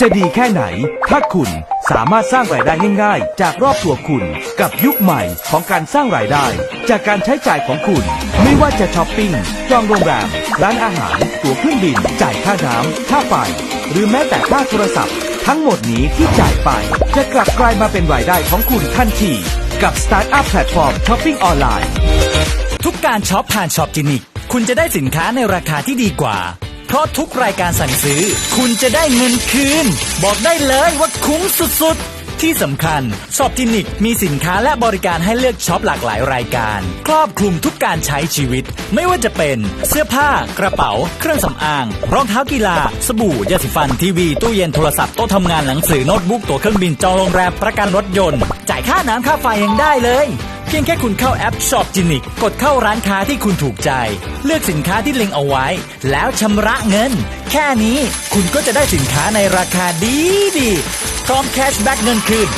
จะดีแค่ไหน ถ้าคุณสามารถสร้างรายได้ง่ายๆ จากรอบตัวคุณกับยุคใหม่ของการสร้างรายได้ จากการใช้จ่ายของคุณ ไม่ว่าจะช้อปปิ้งจองโรงแรม ร้านอาหาร ตั๋วเครื่องบิน จ่ายค่าน้ำค่าไฟ หรือแม้แต่ค่าโทรศัพท์ ทั้งหมดนี้ที่จ่ายไป จะกลับกลายมาเป็นรายได้ของคุณทันทีกับสตาร์ทอัพแพลตฟอร์มช้อปปิ้งออนไลน์ทุกการช็อปผ่านช็อปจินิก คุณจะได้สินค้าในราคาที่ดีกว่า เพราะทุกรายการสั่งซื้อ คุณจะได้เงินคืน บอกได้เลยว่าคุ้มสุดๆ ที่สำคัญช็อปจินิกมีสินค้าและบริการให้เลือกช็อปหลากหลายรายการ ครอบคลุมทุกการใช้ชีวิต ไม่ว่าจะเป็นเสื้อผ้า กระเป๋า เครื่องสำอาง รองเท้ากีฬา สบู่ยาสีฟันทีวีตู้เย็นโทรศัพท์โต๊ะทำงานหนังสือโน้ตบุ๊กตั๋วเครื่องบินจองโรงแรมประกันรถยนต์ จ่ายค่าน้ำค่าไฟยังได้เลย เพียงแค่คุณเข้าแอปช็อปจินิกกดเข้าร้านค้าที่คุณถูกใจ เลือกสินค้าที่เล็งเอาไว้ แล้วชำระเงิน แค่นี้คุณก็จะได้สินค้าในราคาดีดีพร้อมแคชแบ็กเงินคืน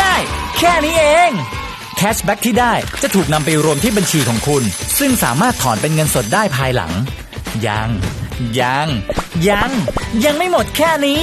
ง่าย แค่นี้เองแคชแบ็กที่ได้จะถูกนำไปรวมที่บัญชีของคุณ ซึ่งสามารถถอนเป็นเงินสดได้ภายหลัง ยัง ยัง ยัง ยังไม่หมดแค่นี้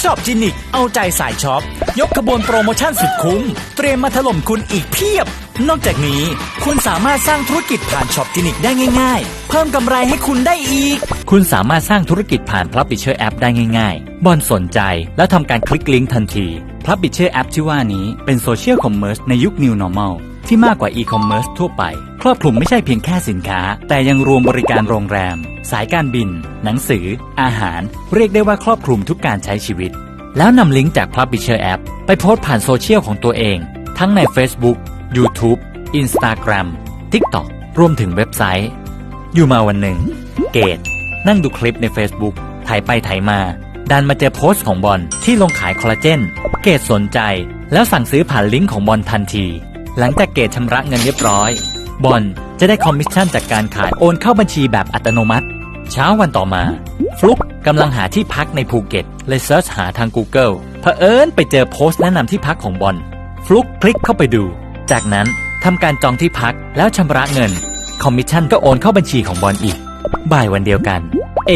ช็อปจินิกเอาใจสายช็อป ยกขบวนโปรโมชั่นสุดคุ้ม เตรียมมาถล่มคุณอีกเพียบ นอกจากนี้ คุณสามารถสร้างธุรกิจผ่านช็อปจินิกได้ง่ายๆ เพิ่มกำไรให้คุณได้อีก คุณสามารถสร้างธุรกิจผ่าน Publisher App ได้ง่ายๆ บอลสนใจแล้วทำการคลิกลิงก์ทันที Publisher App ที่ว่านี้เป็นโซเชียลคอมเมอร์สในยุค New Normal ที่มากกว่า e-commerce ทั่วไป ครอบคลุมไม่ใช่เพียงแค่สินค้า แต่ยังรวมบริการโรงแรม สายการบิน หนังสือ อาหาร เรียกได้ว่าครอบคลุมทุกการใช้ชีวิต แล้วนำลิงก์จาก Publisher App ไปโพสต์ผ่านโซเชียลของตัวเอง ทั้งใน Facebook YouTube Instagram TikTok รวมถึงเว็บไซต์ อยู่มาวันหนึ่ง เกดนั่งดูคลิปใน Facebook ถ่ายไปถ่ายมา ดันมาเจอโพสต์ของบอลที่ลงขายคอลลาเจน เกดสนใจ แล้วสั่งซื้อผ่านลิงก์ของบอลทันที หลังจากเกดชำระเงินเรียบร้อย บอลจะได้คอมมิชชั่นจากการขายโอนเข้าบัญชีแบบอัตโนมัติ เช้าวันต่อมา ฟลุกกำลังหาที่พักในภูเก็ตเลยเซิร์ชหาทาง Google เผอิญไปเจอโพสต์แนะนำที่พักของบอลฟลุกคลิกเข้าไปดู จากนั้นทำการจองที่พักแล้วชำระเงิน คอมมิชชั่นก็โอนเข้าบัญชีของบอลอีก บ่ายวันเดียวกัน เอ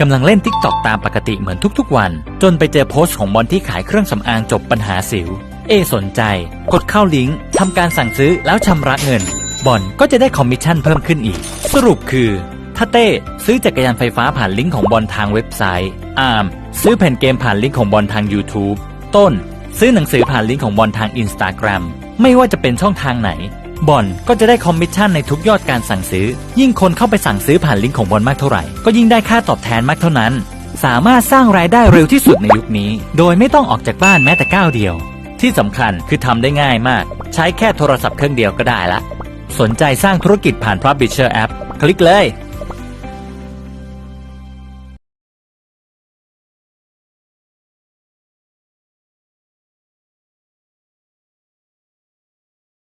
กำลังเล่นทิกตอกตามปกติเหมือนทุกๆ วัน จนไปเจอโพสต์ของบอลที่ขายเครื่องสำอางจบปัญหาสิว เอ สนใจ กดเข้าลิงก์ทำการสั่งซื้อแล้วชำระเงิน บอลก็จะได้คอมมิชชั่นเพิ่มขึ้นอีก สรุปคือถ้าเต้ซื้อจักรยานไฟฟ้าผ่านลิงก์ของบอลทางเว็บไซต์ อาร์มซื้อแผ่นเกมผ่านลิงก์ของบอลทาง YouTube ต้น ซื้อหนังสือผ่านลิงก์ของบอลทาง Instagram ไม่ว่าจะเป็นช่องทางไหน บอลก็จะได้คอมมิชชั่นในทุกยอดการสั่งซื้อ ยิ่งคนเข้าไปสั่งซื้อผ่านลิงก์ของบอลมากเท่าไหร่ ก็ยิ่งได้ค่าตอบแทนมากเท่านั้น สามารถสร้างรายได้เร็วที่สุดในยุคนี้ โดยไม่ต้องออกจากบ้านแม้แต่ก้าวเดียว ที่สำคัญคือทำได้ง่ายมาก ใช้แค่โทรศัพท์เครื่องเดียวก็ได้ละ สนใจสร้างธุรกิจผ่าน Publisher App คลิกเลย